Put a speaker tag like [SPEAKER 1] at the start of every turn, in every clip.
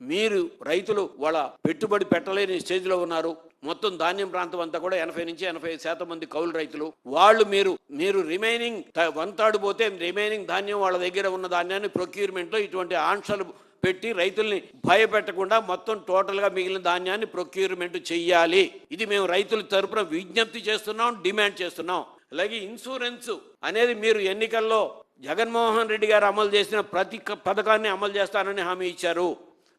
[SPEAKER 1] మీరు రైతులు వాళ్ళ పెట్టుబడి పెట్టలేని స్టేజ్లో ఉన్నారు. మొత్తం ధాన్యం ప్రాంతం అంతా కూడా ఎనభై నుంచి ఎనభై ఐదు శాతం మంది కౌలు రైతులు. వాళ్ళు మీరు మీరు రిమైనింగ్ వన్ థర్డ్ పోతే రిమైనింగ్ ధాన్యం వాళ్ళ దగ్గర ఉన్న ధాన్యాన్ని ప్రొక్యూర్మెంట్లో ఇటువంటి ఆంక్షలు పెట్టి రైతుల్ని భయపెట్టకుండా మొత్తం టోటల్గా మిగిలిన ధాన్యాన్ని ప్రొక్యూర్మెంట్ చెయ్యాలి. ఇది మేము రైతుల తరపున విజ్ఞప్తి చేస్తున్నాం డిమాండ్ చేస్తున్నాం. అలాగే ఇన్సూరెన్స్ అనేది మీరు ఎన్నికల్లో జగన్మోహన్ రెడ్డి గారు అమలు చేసిన ప్రతి పథకాన్ని అమలు చేస్తానని హామీ ఇచ్చారు.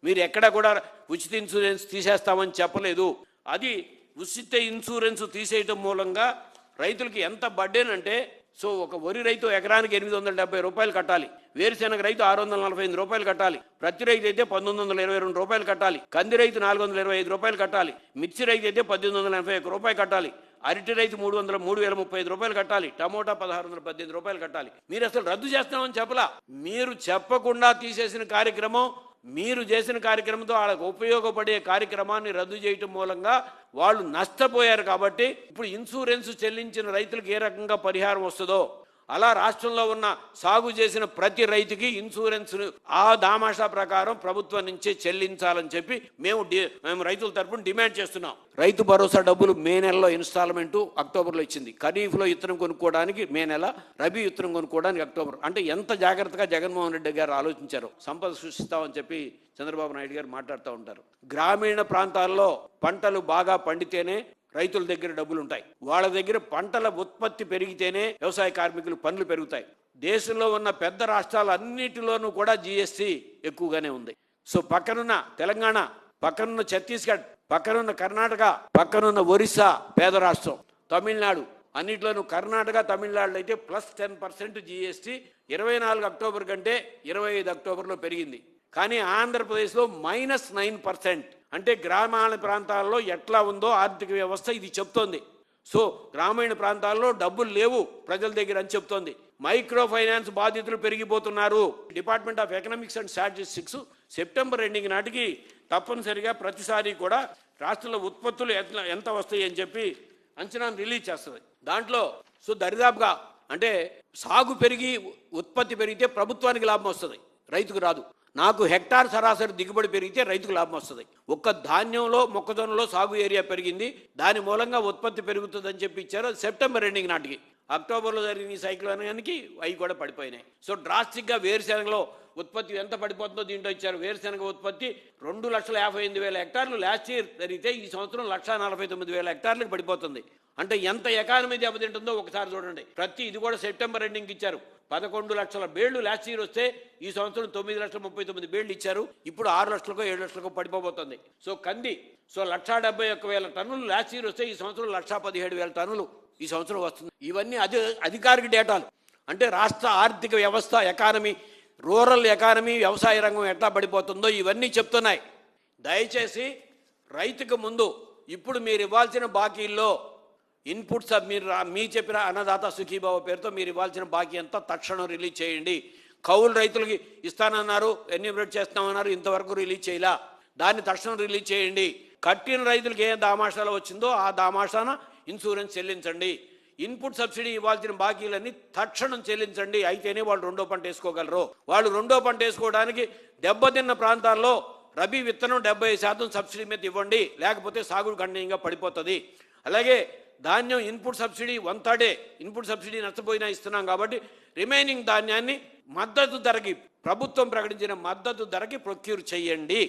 [SPEAKER 1] మీరు ఎక్కడ కూడా ఉచిత ఇన్సూరెన్స్ తీసేస్తామని చెప్పలేదు. అది ఉచిత ఇన్సూరెన్స్ తీసేయటం మూలంగా రైతులకి ఎంత బడ్డేనంటే సో ఒక వరి రైతు ఎకరానికి ఎనిమిది వందల డెబ్బై రూపాయలు కట్టాలి. వేరుశెనగ రైతు ఆరు వందల నలభై ఐదు రూపాయలు కట్టాలి. ప్రతి రైతు అయితే పంతొమ్మిది వందల ఇరవై రెండు రూపాయలు కట్టాలి. కంది రైతు నాలుగు వందల ఇరవై ఐదు రూపాయలు కట్టాలి. మిర్చి రైతు అయితే పద్దెనిమిది వందల ఎనభై ఒక్క రూపాయలు కట్టాలి. అరటి రైతు మూడు వందల మూడు వేల ముప్పై ఐదు రూపాయలు కట్టాలి. టమోటా పదహారు వందల పద్దెనిమిది రూపాయలు కట్టాలి. మీరు అసలు రద్దు చేస్తామని చెప్పలా. మీరు చెప్పకుండా తీసేసిన కార్యక్రమం మీరు చేసిన కార్యక్రమంతో వాళ్ళకు ఉపయోగపడే కార్యక్రమాన్ని రద్దు చేయటం మూలంగా వాళ్ళు నష్టపోయారు కాబట్టి ఇప్పుడు ఇన్సూరెన్స్ చెల్లించిన రైతులకు ఏ రకంగా పరిహారం వస్తుందో అలా రాష్ట్రంలో ఉన్న సాగు చేసిన ప్రతి రైతుకి ఇన్సూరెన్స్ ఆ దామాషా ప్రకారం ప్రభుత్వం నుంచే చెల్లించాలని చెప్పి మేము మేము రైతుల తరఫున డిమాండ్ చేస్తున్నాం. రైతు భరోసా డబ్బులు మే నెలలో ఇన్స్టాల్మెంట్ అక్టోబర్లో ఇచ్చింది. ఖరీఫ్లో విత్తనం కొనుక్కోవడానికి మే నెల రబీ విత్తనం కొనుక్కోవడానికి అక్టోబర్. అంటే ఎంత జాగ్రత్తగా జగన్మోహన్ రెడ్డి గారు ఆలోచించారు సంపద సృష్టిస్తామని చెప్పి చంద్రబాబు నాయుడు గారు మాట్లాడుతూ ఉంటారు. గ్రామీణ ప్రాంతాల్లో పంటలు బాగా పండితేనే రైతుల దగ్గర డబ్బులు ఉంటాయి వాళ్ళ దగ్గర పంటల ఉత్పత్తి పెరిగితేనే వ్యవసాయ కార్మికులు పనులు పెరుగుతాయి. దేశంలో ఉన్న పెద్ద రాష్ట్రాలన్నిటిలోనూ కూడా జిఎస్టి ఎక్కువగానే ఉంది. సో పక్కనున్న తెలంగాణ పక్కనున్న ఛత్తీస్గఢ్ పక్కనున్న కర్ణాటక పక్కనున్న ఒరిస్సా పేద రాష్ట్రం తమిళనాడు అన్నిట్లోనూ కర్ణాటక తమిళనాడులో అయితే ప్లస్ టెన్ పర్సెంట్ జిఎస్టి ఇరవై నాలుగు అక్టోబర్ కంటే ఇరవై ఐదు అక్టోబర్లో పెరిగింది. కానీ ఆంధ్రప్రదేశ్లో మైనస్ నైన్ పర్సెంట్ అంటే గ్రామాల ప్రాంతాల్లో ఎట్లా ఉందో ఆర్థిక వ్యవస్థ ఇది చెప్తోంది. సో గ్రామీణ ప్రాంతాల్లో డబ్బులు లేవు ప్రజల దగ్గర అని చెప్తోంది. మైక్రో ఫైనాన్స్ బాధితులు పెరిగిపోతున్నారు. Department of economics and statistics September ending నాటికి తప్పనిసరిగా ప్రతిసారి కూడా రాష్ట్రంలో ఉత్పత్తులు ఎట్లా ఎంత వస్తాయి అని చెప్పి అంచనాను రిలీజ్ చేస్తుంది. దాంట్లో సో దరిదాపుగా అంటే సాగు పెరిగి ఉత్పత్తి పెరిగితే ప్రభుత్వానికి లాభం వస్తుంది. రైతుకు రాదు. నాకు హెక్టార్ సరాసరి దిగుబడి పెరిగితే రైతుకు లాభం వస్తుంది. ఒక్క ధాన్యంలో మొక్కజొన్నలో సాగు ఏరియా పెరిగింది. దాని మూలంగా ఉత్పత్తి పెరుగుతుందని చెప్పి ఇచ్చారు. సెప్టెంబర్ ఎండింగ్ నాటికి. అక్టోబర్లో జరిగిన ఈ సైక్లోనానికి అవి కూడా పడిపోయినాయి. సో డ్రాస్టిక్గా వేరుశెనగలో ఉత్పత్తి ఎంత పడిపోతుందో దీంట్లో ఇచ్చారు. వేరుశెనగ ఉత్పత్తి రెండు లక్షల యాభై ఎనిమిది వేల హెక్టార్లు. లాస్ట్ ఇయర్ జరిగితే ఈ సంవత్సరం లక్ష నలభై తొమ్మిది వేల హెక్టార్లకు పడిపోతుంది. అంటే ఎంత ఎకానమీ దెబ్బతింటుందో ఒకసారి చూడండి. ప్రతి ఇది కూడా సెప్టెంబర్ ఎండింగ్ ఇచ్చారు. పదకొండు లక్షల బేళ్ళు లాస్ట్ ఇయర్ వస్తే ఈ సంవత్సరం తొమ్మిది లక్షల ముప్పై తొమ్మిది బేళ్ళు ఇచ్చారు. ఇప్పుడు ఆరు లక్షలకో ఏడు లక్షలకో పడిపోబోతుంది. సో కంది సో లక్షా డెబ్బై ఒక్క వేల టన్నులు లాస్ట్ ఇయర్ వస్తే ఈ సంవత్సరం లక్షా పదిహేడు వేల టన్నులు ఈ సంవత్సరం వస్తుంది. ఇవన్నీ అది అధికారిక డేటాలు. అంటే రాష్ట్ర ఆర్థిక వ్యవస్థ ఎకానమీ రూరల్ ఎకానమీ వ్యవసాయ రంగం ఎట్లా పడిపోతుందో ఇవన్నీ చెప్తున్నాయి. దయచేసి రైతుకు ముందు ఇప్పుడు మీరు ఇవ్వాల్సిన బాకీల్లో ఇన్పుట్స్ మీరు మీ చెప్పిన అన్నదాత సుఖీభావ పేరుతో మీరు ఇవ్వాల్సిన బాకీ అంతా తక్షణం రిలీజ్ చేయండి. కౌలు రైతులకి ఇస్తానన్నారు ఎన్యూమరేట్ చేస్తామన్నారు ఇంతవరకు రిలీజ్ చేయలా. దాన్ని తక్షణం రిలీజ్ చేయండి. కట్టిన రైతులకి ఏ దామాషాలో వచ్చిందో ఆ దామాషాన ఇన్సూరెన్స్ చెల్లించండి. ఇన్పుట్ సబ్సిడీ ఇవ్వాల్సిన బాకీలన్నీ తక్షణం చెల్లించండి. అయితేనే వాళ్ళు రెండో పంట వేసుకోగలరు. వాళ్ళు రెండో పంట వేసుకోవడానికి దెబ్బతిన్న ప్రాంతాల్లో రబీ విత్తనం డెబ్బై శాతం సబ్సిడీ మీద ఇవ్వండి. లేకపోతే సాగు గణనీయంగా పడిపోతుంది. అలాగే ధాన్యం ఇన్పుట్ సబ్సిడీ వన్ థర్డే ఇన్పుట్ సబ్సిడీ నష్టపోయినా ఇస్తున్నాం కాబట్టి రిమైనింగ్ ధాన్యాన్ని మద్దతు ధరకి ప్రభుత్వం ప్రకటించిన మద్దతు ధరకి ప్రొక్యూర్ చేయండి.